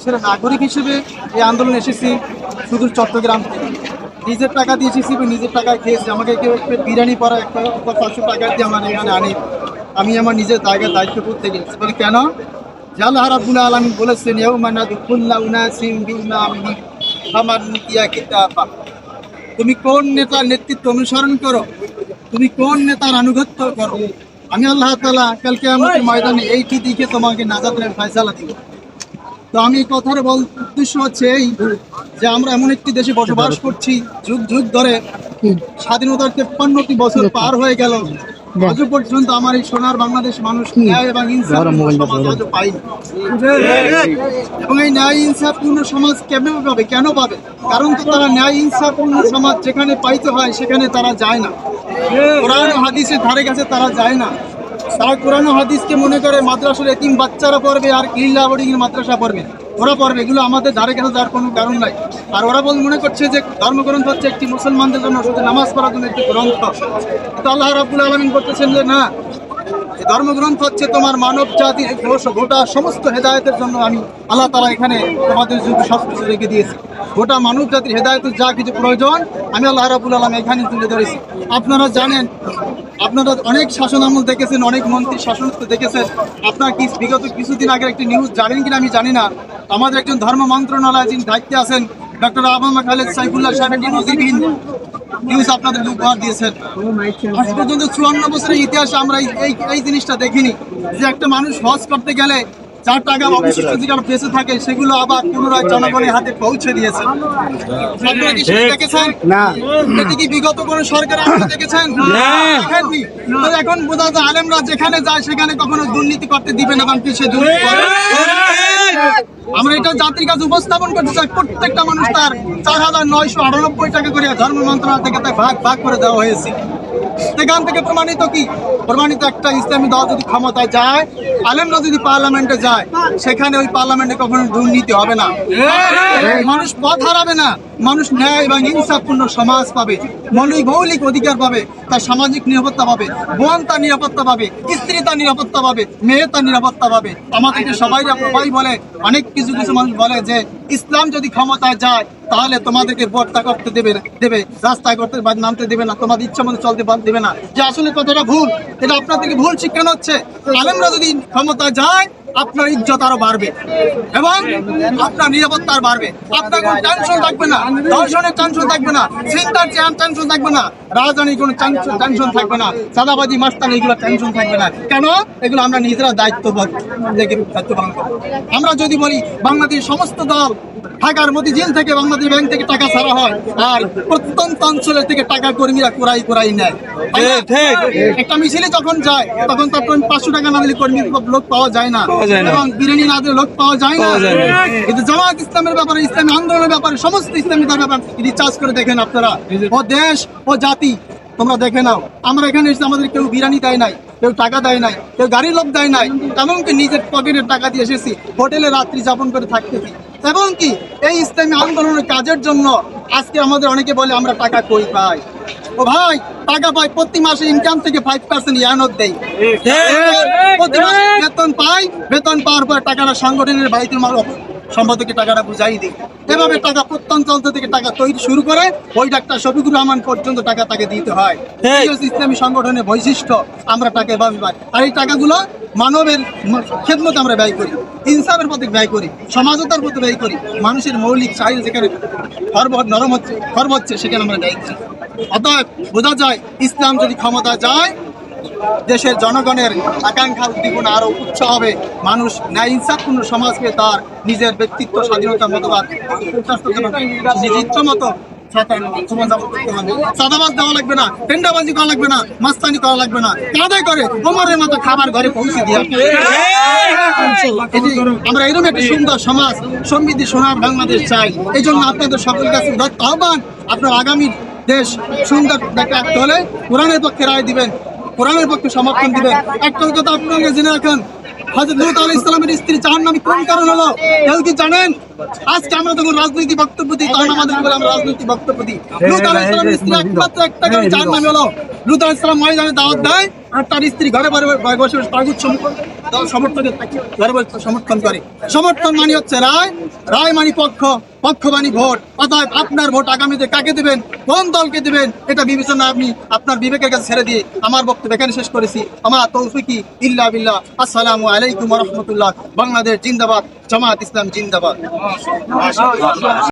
দেশের নাগরিক হিসেবে এই আন্দোলন এসেছি। শুধু চট্টগ্রাম। থেকে নিজের টাকা দিয়ে এসেছি নিজের টাকায় খেয়েছি। আমাকে কেউ বিরিয়ানি পরা একটা পাঁচশো টাকা দিয়ে আমার এখানে আনি। আমি আমার নিজের জায়গায় দায়িত্ব করতে গেছি। বলে, কেন? জাল্লাহ রাবুল আলমী বলেছেন তুমি কোন নেতার নেতৃত্ব অনুসরণ করো? তুমি কোন নেতার আনুগত্য করো? আমি আল্লাহ তালা কালকে আমাকে ময়দানে এইটি দিকে তোমাকে নাজাতের ফয়সালা দিব। তো আমি এই কথার বল উদ্দেশ্য হচ্ছে এই যে আমরা এমন একটি দেশে বসবাস করছি যুগ যুগ ধরে স্বাধীনতার তেপ্পান্নটি বছর পার হয়ে গেল। আজও পর্যন্ত আমার এই সোনার বাংলাদেশ মানুষ ন্যায় এবং ইনসাফ সমাজ আজও পাইনি এবং এই ন্যায় ইনসাফপূর্ণ সমাজ কেমন পাবে কেন পাবে? কারণ তো তারা ন্যায় ইনসাফপূর্ণ সমাজ যেখানে পাইতে হয় সেখানে তারা যায় না। কোরআন হাদিসের ধারে কাছে তারা যায় না। তারা কোরআন হাদিসকে মনে করে মাদ্রাসার এতিম বাচ্চারা পড়বে আর কিল্লা বোর্ডিং এর মাদ্রাসা পড়বে। ওরা পড়বে, এগুলো আমাদের ধারে কাছে যার কোনো কারণ নাই। আর ওরা বল মনে করছে যে ধর্মগ্রন্থ হচ্ছে একটি মুসলমানদের জন্য শুধু নামাজ পড়ার জন্য একটি গ্রন্থ। কিন্তু আল্লাহ রাবুল আলমিন করতেছেন যে, না ধর্মগ্রন্থ হচ্ছে তোমার মানব গোস- গোটা সমস্ত হেদায়তের জন্য আমি আল্লাহ তালা এখানে তোমাদের জন্য সব কিছু রেখে দিয়েছি। গোটা মানব জাতির হেদায়তের যা কিছু প্রয়োজন, আমি আল্লাহ রাবুল আলম এখানে তুলে ধরেছি। আপনারা জানেন আপনারা অনেক শাসন আমল দেখেছেন, অনেক মন্ত্রী শাসন দেখেছেন। আপনার কি বিগত কিছুদিন আগে একটি নিউজ জানেন কিনা আমি জানি না। আমাদের একজন ধর্ম মন্ত্রণালয় যিনি দায়িত্বে আছেন ডক্টর আবামা খালেদ সাইফুল্লাহ সাহেব নিউজ আপনাদের উপহার দিয়েছেন। আজ পর্যন্ত চুয়ান্ন বছরের ইতিহাসে আমরা এই এই জিনিসটা দেখিনি যে একটা মানুষ হজ করতে গেলে চার টাকা অবশিষ্ট যেগুলো বেঁচে থাকে সেগুলো আবার পুনরায় জনগণের হাতে পৌঁছে দিয়েছে। আপনারা কি সেটা দেখেছেন? না। এটি কি বিগত কোন সরকার আপনারা দেখেছেন? এখন বোঝা যায় আলেমরা যেখানে যায় সেখানে কখনো দুর্নীতি করতে দিবে না এবং পিছিয়ে দুর্নীতি করে। আমরা এটা জাতির কাছে উপস্থাপন করতে চাই। প্রত্যেকটা মানুষ তার চার হাজার নয়শো আটানব্বই টাকা করে ধর্ম মন্ত্রণালয় থেকে তাই ভাগ ভাগ করে দেওয়া হয়েছে। সেখান থেকে প্রমাণিত কি? প্রমাণিত একটা ইসলামী দল যদি ক্ষমতায় যায় আলেমরা যদি পার্লামেন্টে যায়, সেখানে ওই পার্লামেন্টে কখনো দুর্নীতি হবে না। মানুষ পথ হারাবে না। মানুষ ন্যায় এবং ইনসাফপূর্ণ সমাজ পাবে। মৌলিক মৌলিক অধিকার পাবে, তার সামাজিক নিরাপত্তা পাবে। বোন তার নিরাপত্তা পাবে, স্ত্রী তার নিরাপত্তা পাবে, মেয়ে তার নিরাপত্তা পাবে। আমাদেরকে সবাই সবাই বলে, অনেক কিছু কিছু মানুষ বলে যে, ইসলাম যদি ক্ষমতায় যায়, তাহলে তোমাদেরকে ভোটটা করতে দেবে দেবে। রাস্তায় করতে নামতে দেবে না, তোমাদের ইচ্ছা মতো চলতে দেবে না। যে আসলে কথাটা ভুল এটা আপনাদেরকে ভুল শিক্ষানো হচ্ছে আলেমরা যদি ক্ষমতায় যায়, আপনার ইজ্জত আরও বাড়বে। এবং আপনার নিরাপত্তা আর বাড়বে। আপনার কোনো টেনশন থাকবে না। দর্শনের টেনশন থাকবে না। চিন্তার টেনশন থাকবে না। রাজধানীর কোনো টেনশন থাকবে না। সাদাবাজি মাস্তান, এগুলো টেনশন থাকবে না। কেন? এগুলো আমরা নিজেরা দায়িত্ব দায়িত্ব পালন করব। আমরা যদি বলি, বাংলাদেশের সমস্ত দল ঢাকার মধ্যে জেল থেকে বাংলাদেশ ব্যাংক থেকে টাকা ছাড়া হয় আর প্রত্যন্ত অঞ্চলের থেকে টাকা কর্মীরা কোরাই কোরাই নেয়। একটা মিছিলে যখন যায় তখন তখন পাঁচশো টাকা না দিলে কর্মী লোক পাওয়া যায় না। এবং বিরিয়ানি না দিলে লোক পাওয়া যায় না। কিন্তু জামাত ইসলামের ব্যাপারে ইসলামী আন্দোলনের ব্যাপারে সমস্ত ইসলামী দলের ব্যাপারে রিচার্জ করে দেখেন আপনারা। ও দেশ ও জাতি তোমরা দেখে নাও। আমরা এখানে এসে আমাদের কেউ বিরিয়ানি দেয় নাই কেউ টাকা দেয় নাই কেউ গাড়ির লোক দেয় নাই। এমনকি নিজের পকেটের টাকা দিয়ে এসেছি হোটেলে রাত্রি যাপন করে থাকতেছি। এবং কি এই ইসলামী আন্দোলনের কাজের জন্য আজকে আমাদের অনেকে বলে আমরা টাকা কই পাই। ও ভাই টাকা পাই প্রতি মাসে ইনকাম থেকে ফাইভ পার্সেন্ট ইয়ানত দেয় প্রতি মাসে বেতন পাই বেতন পাওয়ার পর টাকাটা সংগঠনের বাড়িতে মাল সম্পদকে টাকাটা বুঝাই দিই। এভাবে টাকা প্রত্যঞ্চল থেকে টাকা তৈরি শুরু করে ওই ডাক্তার শফিকুর রহমান পর্যন্ত টাকা তাকে দিতে হয়। ইসলামী সংগঠনের বৈশিষ্ট্য আমরা টাকা এভাবে পাই। আর এই টাকাগুলো মানবের খেদমত আমরা ব্যয় করি, ইনসাফের প্রতি ব্যয় করি, সমাজতার প্রতি ব্যয় করি, মানুষের মৌলিক চাহিদা যেখানে খর্ব নরম হচ্ছে, খর্ব হচ্ছে, সেখানে আমরা ব্যয় করি। অতএব বোঝা যায়, ইসলাম যদি ক্ষমতা যায়, দেশের জনগণের আকাঙ্ক্ষা উদ্দীপনা আরও উচ্চ হবে। মানুষ ন্যায় ইনসাফপূর্ণ সমাজকে তার নিজের ব্যক্তিত্ব, স্বাধীনতা, মতবাদ প্রকাশ করতে দেওয়া লাগবে না, টেন্ডাবাজি করা লাগবে না, মাস্তানি করা লাগবে না। করে মতো খাবার ঘরে পৌঁছে দিয়ে আমরা এরকম একটি সুন্দর সমাজ, সমৃদ্ধি, সোনার বাংলাদেশ চাই। এই জন্য আপনাদের সকল কাছে আহ্বান। আপনার আগামী দেশ সুন্দর দেখে হলে কোরআনের পক্ষে রায় দিবেন, কোরআনের পক্ষে সমর্থন দিবেন। একটা কথা আপনাকে জেনে রাখেন হজরত লুত ইসলামের স্ত্রী জাহান নামে কোন কারণ হলো। কেউ কি জানেন? আজকে আমরা যখন রাজনৈতিক বক্তব্য দিই তখন আমাদের উপরে আমরা রাজনৈতিক বক্তব্য দিই। লুত ইসলামের স্ত্রী একমাত্র একটা কারণ জাহান নামে হলো। লুত আলাইহিস ইসলাম ময়দানে দাওয়াত দেয়। আর তার স্ত্রী ঘরে ঘরে বসে বসে তাগুত সমর্থন করে। সমর্থন মানে হচ্ছে রায়। রায় মানে পক্ষ। পক্ষ মানে ভোট। অতএব আপনার ভোট আগামীতে কাকে দেবেন? কোন দলকে দেবেন? এটা বিবেচনা আপনি আপনার বিবেকের কাছে ছেড়ে দিয়ে আমার বক্তব্য এখানে শেষ করেছি। আমার তৌফিকি ইল্লা বিল্লাহ। আসসালামু আলাইকুম রহমতুল্লাহ। বাংলাদেশ জিন্দাবাদ, জামাত ইসলাম জিন্দাবাদ।